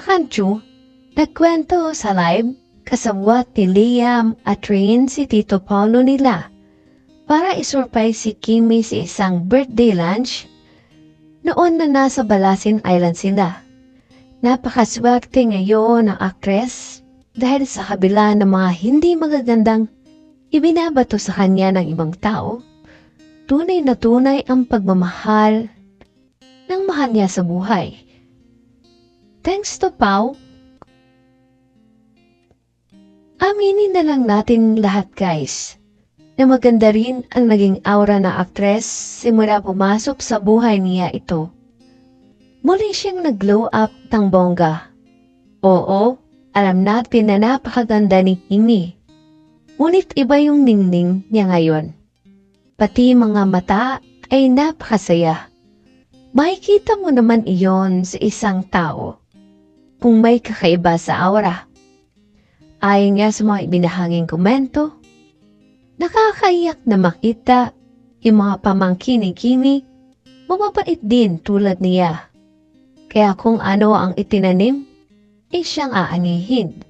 Akanchu, nagkwento sa live kasabwat ni Liam at Rain si Tito Paulo nila para isurprise si Kimi sa isang birthday lunch noon na nasa Balasin Island sila. Napakaswerte ngayon ng aktres dahil sa kabila ng mga hindi magagandang ibinabato sa kanya ng ibang tao, tunay na tunay ang pagmamahal ng mahal niya sa buhay. Thanks to Pau, aminin na lang natin lahat guys na maganda rin ang naging aura na aktres simula pumasok sa buhay niya ito. Muli siyang nag-glow up ng bongga. Oo, alam natin na napakaganda ni Kimi. Ngunit iba yung ningning niya ngayon. Pati mga mata ay napakasaya. Makikita mo naman iyon sa isang tao kung may kakaiba sa aura. Ayon nga sa mga ibinahanging komento, nakakaiyak na makita yung mga pamangkin ni Kimi, mababait din tulad niya. Kaya kung ano ang itinanim, ay siyang aanihin.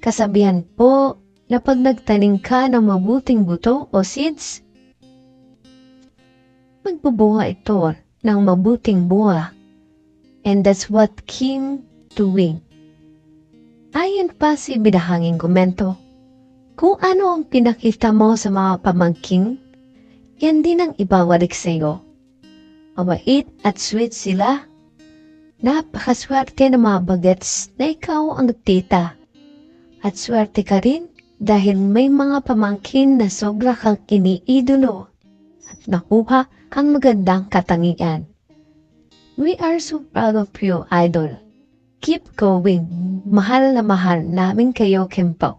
Kasabihan po na pag nagtanim ka ng mabuting buto o seeds, magbubuha ito ng mabuting bunga. And that's what Kim doing. Ayon pa si binahanging komento, kung ano ang pinakita mo sa mga pamangking, yan din ang ibawalik sa iyo. Mabait at sweet sila. Napakaswerte ng mga bagets na ikaw ang tita. At swerte ka rin dahil may mga pamangkin na sobra kang iniidolo at nakuha kang magandang katangian. We are so proud of you, Idol. Keep going. Mahal na mahal namin kayo, Kimpo.